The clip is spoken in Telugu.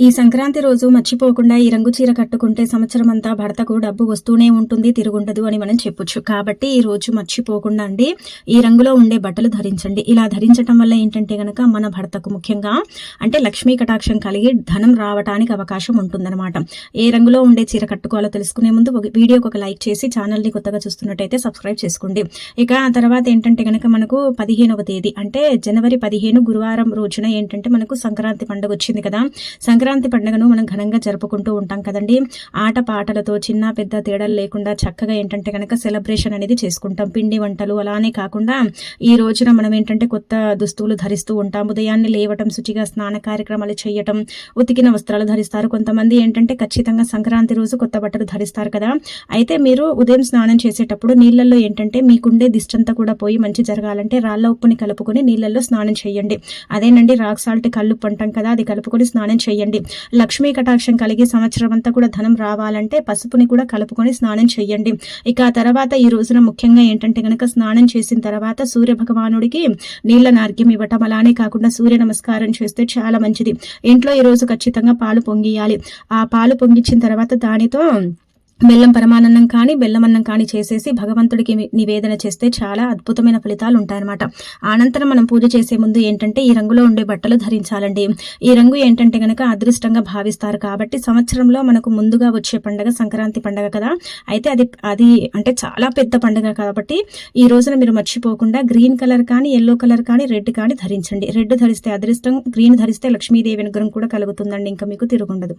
ఈ సంక్రాంతి రోజు మర్చిపోకుండా ఈ రంగు చీర కట్టుకుంటే సంవత్సరం అంతా భర్తకు డబ్బు వస్తూనే ఉంటుంది తిరుగుండదు అని మనం చెప్పొచ్చు. కాబట్టి ఈ రోజు మర్చిపోకుండా అండి ఈ రంగులో ఉండే బట్టలు ధరించండి. ఇలా ధరించడం వల్ల ఏంటంటే గనక మన భర్తకు ముఖ్యంగా అంటే లక్ష్మీ కటాక్షం కలిగి ధనం రావడానికి అవకాశం ఉంటుందన్నమాట. ఏ రంగులో ఉండే చీర కట్టుకోవాలో తెలుసుకునే ముందు ఒక వీడియోకి ఒక లైక్ చేసి ఛానల్ని కొత్తగా చూస్తున్నట్టయితే సబ్స్క్రైబ్ చేసుకోండి. ఇక ఆ తర్వాత ఏంటంటే గనక మనకు పదిహేనవ తేదీ అంటే జనవరి పదిహేను గురువారం రోజున ఏంటంటే మనకు సంక్రాంతి పండుగ వచ్చింది కదా. సంక్రాంతి సంక్రాంతి పండుగను మనం ఘనంగా జరుపుకుంటూ ఉంటాం కదండి. ఆట పాటలతో చిన్న పెద్ద తేడాలు లేకుండా చక్కగా ఏంటంటే కనుక సెలబ్రేషన్ అనేది చేసుకుంటాం. పిండి వంటలు అలానే కాకుండా ఈ రోజున మనం ఏంటంటే కొత్త దుస్తువులు ధరిస్తూ ఉంటాం. ఉదయాన్నే లేవటం శుచిగా స్నాన కార్యక్రమాలు చేయటం ఉతికిన వస్త్రాలు ధరిస్తారు. కొంతమంది ఏంటంటే ఖచ్చితంగా సంక్రాంతి రోజు కొత్త బట్టలు ధరిస్తారు కదా. అయితే మీరు ఉదయం స్నానం చేసేటప్పుడు నీళ్ళల్లో ఏంటంటే మీకుండే దిష్టంతా కూడా పోయి మంచి జరగాలంటే రాళ్ళ ఉప్పుని కలుపుకొని నీళ్ళల్లో స్నానం చేయండి. అదేనండి రాక్ సాల్ట్ కళ్ళు పంటాం కదా అది కలుపుకొని స్నానం చేయండి. లక్ష్మీ కటాక్షం కలిగి సంవత్సరం అంతా కూడా ధనం రావాలంటే పసుపుని కూడా కలుపుకొని స్నానం చేయండి. ఇక ఆ తర్వాత ఈ రోజున ముఖ్యంగా ఏంటంటే కనుక స్నానం చేసిన తర్వాత సూర్య భగవానుడికి నీళ్ళ నార్గ్యం ఇవ్వటం అలానే కాకుండా సూర్య నమస్కారం చేస్తే చాలా మంచిది. ఇంట్లో ఈ రోజు ఖచ్చితంగా పాలు పొంగియాలి. ఆ పాలు పొంగించిన తర్వాత దానితో బెల్లం పరమానందం కానీ బెల్లం అన్నం కానీ చేసేసి భగవంతుడికి నివేదన చేస్తే చాలా అద్భుతమైన ఫలితాలు ఉంటాయన్నమాట. అనంతరం మనం పూజ చేసే ముందు ఏంటంటే ఈ రంగులో ఉండే బట్టలు ధరించాలండి. ఈ రంగు ఏంటంటే గనక అదృష్టంగా భావిస్తారు కాబట్టి సంవత్సరంలో మనకు ముందుగా వచ్చే పండుగ సంక్రాంతి పండుగ కదా. అయితే అది అది అంటే చాలా పెద్ద పండుగ కాబట్టి ఈ రోజున మీరు మర్చిపోకుండా గ్రీన్ కలర్ కానీ ఎల్లో కలర్ కానీ రెడ్ కానీ ధరించండి. రెడ్ ధరిస్తే అదృష్టం గ్రీన్ ధరిస్తే లక్ష్మీదేవి అనుగ్రహం కూడా కలుగుతుందండి. ఇంకా మీకు తిరుగుండదు.